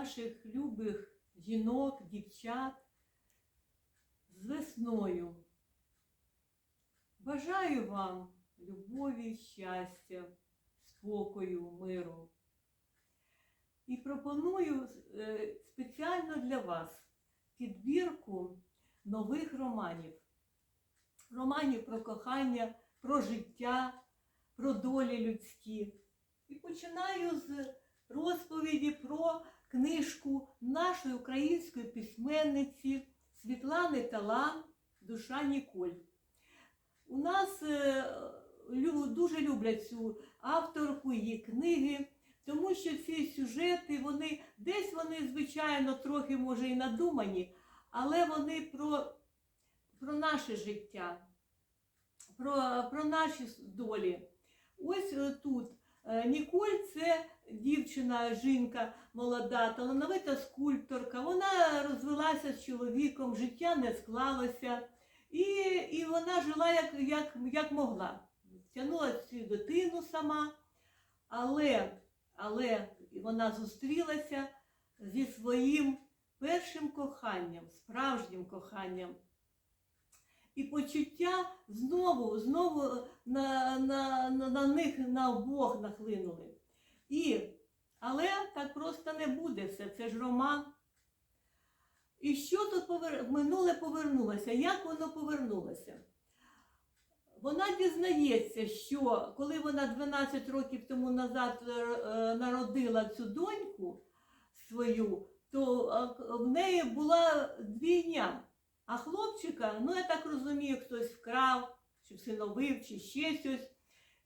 наших любих жінок, дівчат з весною. Бажаю вам любові, щастя, спокою, миру. І пропоную е, спеціально для вас підбірку нових романів. Романів про кохання, про життя, про долі людські. І починаю з розповіді про книжку нашої української письменниці Світлани Талан Душа Ніколь. У нас е, дуже люблять цю авторку, її книги, тому що ці сюжети, вони десь вони, звичайно, трохи може і надумані, але вони про, про наше життя, про, про наші долі. Ось е, тут е, Ніколь це дівчина, жінка молода, талановита скульпторка. Вона розвелася з чоловіком, життя не склалося. І, і вона жила як, як, як могла. Тягнула цю дитину сама, але, але вона зустрілася зі своїм першим коханням, справжнім коханням. І почуття знову, знову на, на, на, на них на обох нахлинули. І, але так просто не буде все, це ж роман. І що тут повер... минуле повернулося? Як воно повернулося? Вона дізнається, що коли вона 12 років тому назад е, е, народила цю доньку свою, то в неї була двійня. А хлопчика, ну я так розумію, хтось вкрав, чи всиновив, чи ще щось.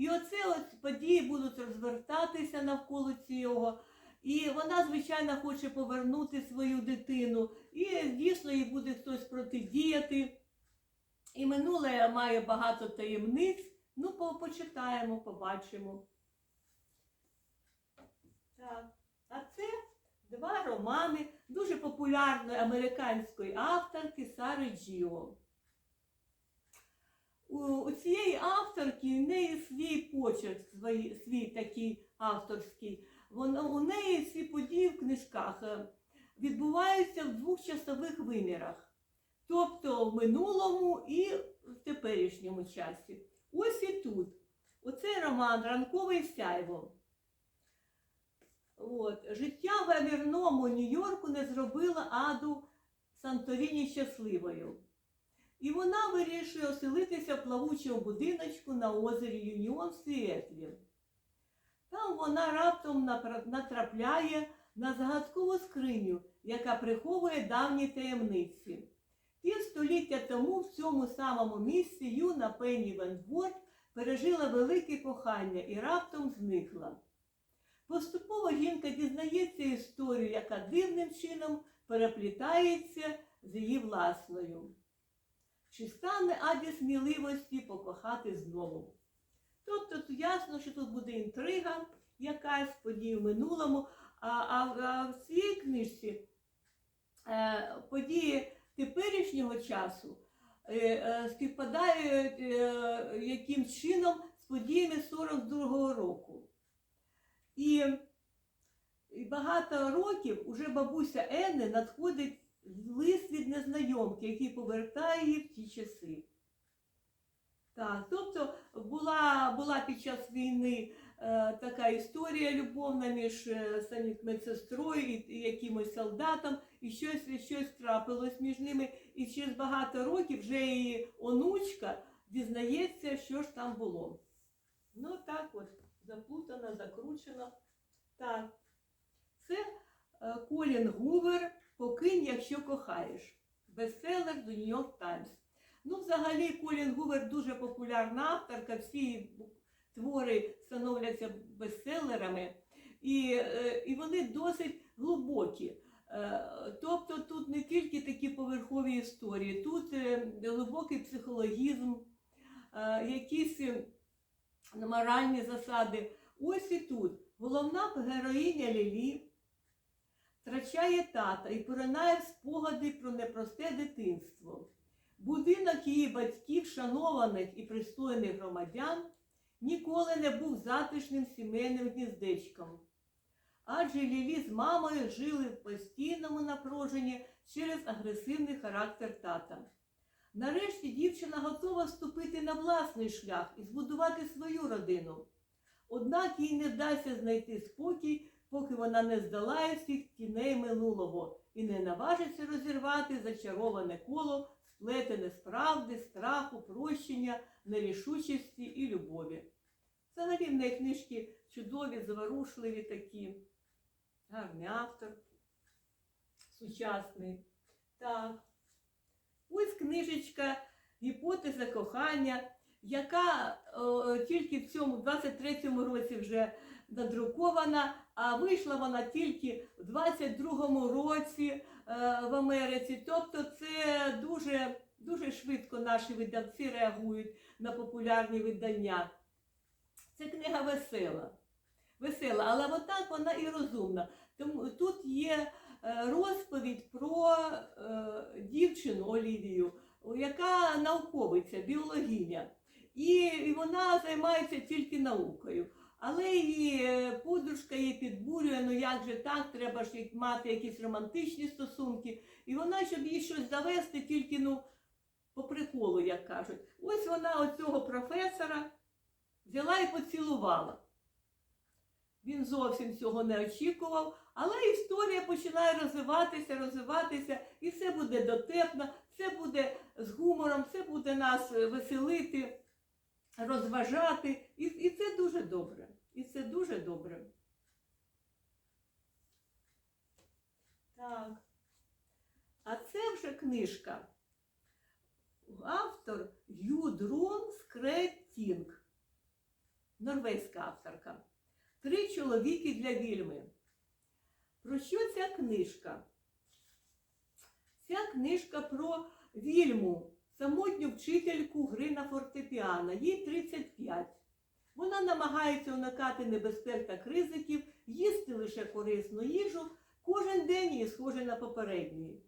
І оце ось події будуть розвертатися навколо цього. І вона, звичайно, хоче повернути свою дитину. І дійсно їй буде хтось протидіяти. І минуле має багато таємниць. Ну, по- почитаємо, побачимо. Так. А це два романи дуже популярної американської авторки Сари Джіо. У, цієї авторки в неї свій почерк, свій, свій такий авторський. Вона, у неї всі події в книжках е, відбуваються в двох часових вимірах. Тобто в минулому і в теперішньому часі. Ось і тут. Оцей роман Ранковий сяйво. От. Життя в гавірному Нью-Йорку не зробило Аду Санторіні щасливою. І вона вирішує оселитися в плавучому будиночку на озері Юніон в. Там вона раптом натрапляє на загадкову скриню, яка приховує давні таємниці. Пів століття тому в цьому самому місці юна Пенні Венворд пережила велике кохання і раптом зникла. Поступово жінка дізнається історію, яка дивним чином переплітається з її власною. Чи стане Аді сміливості покохати знову? Тобто тут ясно, що тут буде інтрига, якась подія в минулому, а, а, а в цій книжці е, події теперішнього часу е, е, співпадають е, яким чином з подіями 42-го року. І, і багато років уже бабуся Енни надходить лист від незнайомки, який повертає її в ті часи. Так, тобто була, була під час війни е, така історія любовна між е, самі медсестрою і, і якимось солдатом, і щось, щось трапилось між ними. І через багато років вже її онучка дізнається, що ж там було. Ну так от, заплутано, закручено. Так. Це е, Колін Гувер Покинь, якщо кохаєш. Бестселер до Нью-Йорк Таймс. Ну, взагалі, Колін Гувер дуже популярна авторка, всі твори становляться бестселерами, і, е, і вони досить глибокі. Е, Тобто тут не тільки такі поверхові історії, тут е, глибокий психологізм, якісь моральні засади. Ось і тут головна героїня Лілі втрачає тата і поринає в спогади про непросте дитинство. Будинок її батьків, шанованих і пристойних громадян, ніколи не був затишним сімейним гніздечком. адже Лілі з мамою жили в постійному напруженні через агресивний характер тата. Нарешті дівчина готова вступити на власний шлях і збудувати свою родину. Однак їй не вдасться знайти спокій, поки вона не здолає всіх тіней минулого і не наважиться розірвати зачароване коло, сплетене з правди, страху, прощення, нерішучості і любові. Взагалі в неї книжки чудові, заворушливі такі, гарний автор, сучасний. Так. Ось книжечка Гіпотеза кохання, яка о, тільки в цьому 23-му році вже надрукована, а вийшла вона тільки в 22-му році е, в Америці. Тобто це дуже, дуже швидко наші видавці реагують на популярні видання. Це книга весела. Весела, але отак вона і розумна. Тому тут є е, розповідь про е, дівчину Олівію, яка науковиця, біологиня. І, і вона займається тільки наукою. Але її е, подружка її підбурює, ну як же так, треба ж мати якісь романтичні стосунки. І вона, щоб їй щось завести, тільки ну, по приколу, як кажуть. Ось вона оцього професора взяла і поцілувала. Він зовсім цього не очікував, але історія починає розвиватися, розвиватися, і все буде дотепно, все буде з гумором, все буде нас е, веселити, розважати. І, і це дуже добре. І це дуже добре. Так. А це вже книжка. Автор Юдрун Скретінг. Норвезька авторка. Три чоловіки для вільми. Про що ця книжка? Ця книжка про вільму, самотню вчительку гри на фортепіано. Їй 35. Вона намагається уникати небезпек та ризиків, їсти лише корисну їжу, кожен день її схоже на попередній.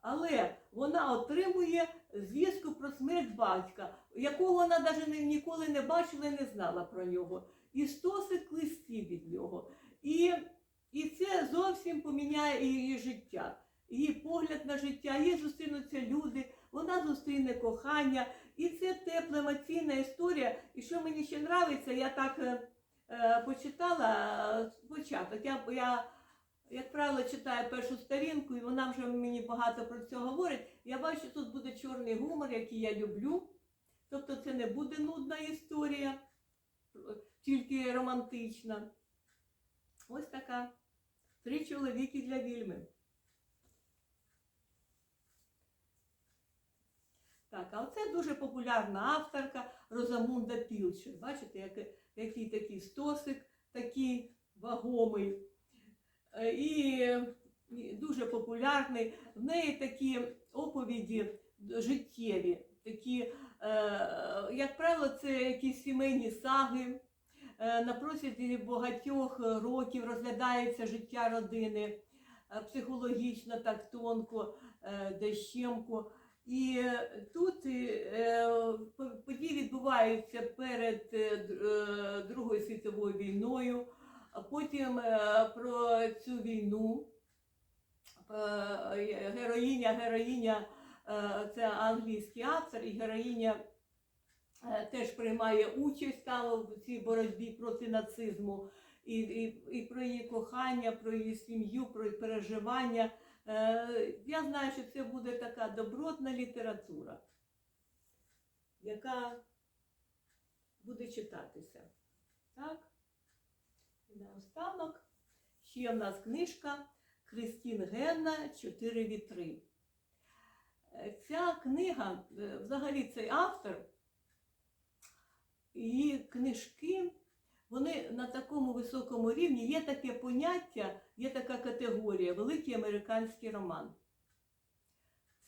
Але вона отримує звістку про смерть батька, якого вона навіть ніколи не бачила і не знала про нього. І стосик листів від нього. І, і це зовсім поміняє її життя, її погляд на життя, їй зустрінуться люди, вона зустріне кохання. І це тепла емоційна історія. І що мені ще подобається, я так е, е, почитала е, початок. Я, я, як правило, читаю першу сторінку, і вона вже мені багато про це говорить. Я бачу, що тут буде чорний гумор, який я люблю. Тобто це не буде нудна історія, тільки романтична. Ось така. Три чоловіки для вільми. Так, а оце дуже популярна авторка Розамунда Пілчер. Бачите, як- який такий стосик, такий вагомий. Е, І, дуже популярний. В неї такі оповіді життєві, такі, е, як правило, це якісь сімейні саги. Е, На протязі багатьох років розглядається життя родини психологічно, так тонко, дещемко. І е, тут е, події відбуваються перед е, е, Другою світовою війною, а потім е, про цю війну. Е, Героїня, героїня е, це англійський автор, і героїня е, теж приймає участь там в цій боротьбі проти нацизму. І, і, і про її кохання, про її сім'ю, про її переживання. Е, Я знаю, що це буде така добротна література, яка буде читатися. Так? І наостанок ще в нас книжка Кристін Генна Чотири вітри. Е, Ця книга, е, взагалі цей автор, її книжки, вони на такому високому рівні. Є таке поняття, є така категорія великий американський роман.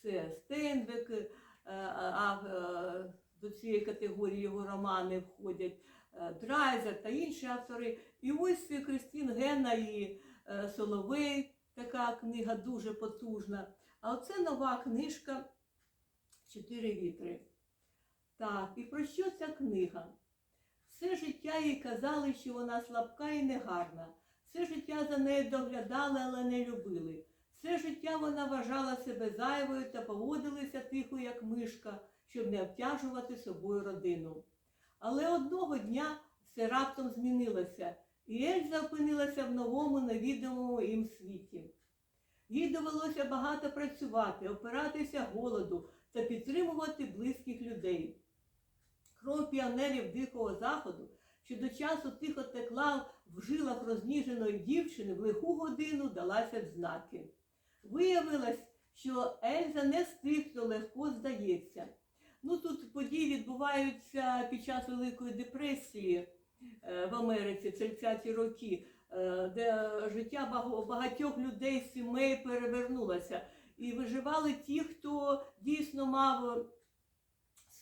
Це Стейнбек, е, а е, до цієї категорії його романи входять е, Драйзер та інші автори. І ось Кристін Генна і Соловей, така книга дуже потужна. А оце нова книжка Чотири вітри. Так, і про що ця книга? Все життя їй казали, що вона слабка і негарна. Все життя за нею доглядали, але не любили. Все життя вона вважала себе зайвою та поводилася тихо, як мишка, щоб не обтяжувати собою родину. Але одного дня все раптом змінилося, і Ельза опинилася в новому невідомому їм світі. Їй довелося багато працювати, опиратися голоду та підтримувати близьких людей. Кров піонерів Дикого Заходу, що до часу тихо текла в жилах розніженої дівчини, в лиху годину далася в знаки. Виявилось, що Ельза не з тих, хто легко здається. Ну тут події відбуваються під час Великої депресії е, в Америці, 30-ті роки, е, де життя багатьох людей, сімей перевернулося. І виживали ті, хто дійсно мав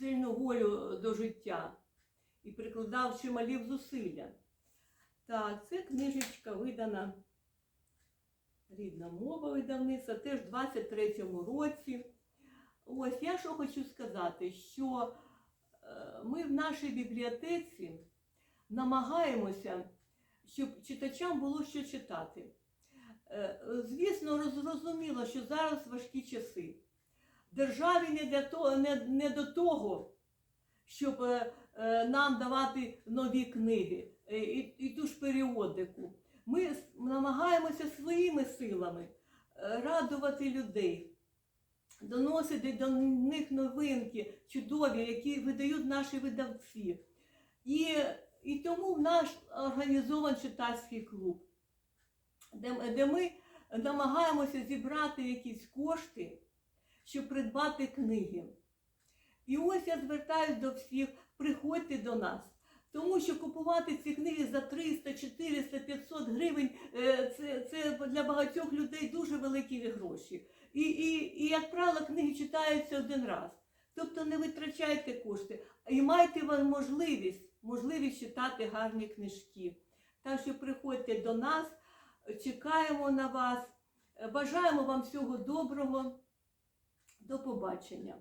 сильну волю до життя і прикладав чималі зусилля. Так, це книжечка видана рідна мова видавництва, теж в 23-му році. Ось я що хочу сказати, що е, ми в нашій бібліотеці намагаємося, щоб читачам було що читати. Е, Звісно, роз- зрозуміло, що зараз важкі часи. Державі не, для того, не, не до того, щоб е, е, нам давати нові книги е, і, і ту ж періодику. Ми намагаємося своїми силами е, радувати людей, доносити до них новинки чудові, які видають наші видавці. І, і тому в наш організований читацький клуб, де, де ми намагаємося зібрати якісь кошти, щоб придбати книги. І ось я звертаюся до всіх, приходьте до нас. Тому що купувати ці книги за 300, 400, 500 гривень е, це, це для багатьох людей дуже великі гроші. І, і, і, як правило, книги читаються один раз. Тобто не витрачайте кошти, і майте можливість, можливість читати гарні книжки. Так що приходьте до нас, чекаємо на вас, бажаємо вам всього доброго. До побачення.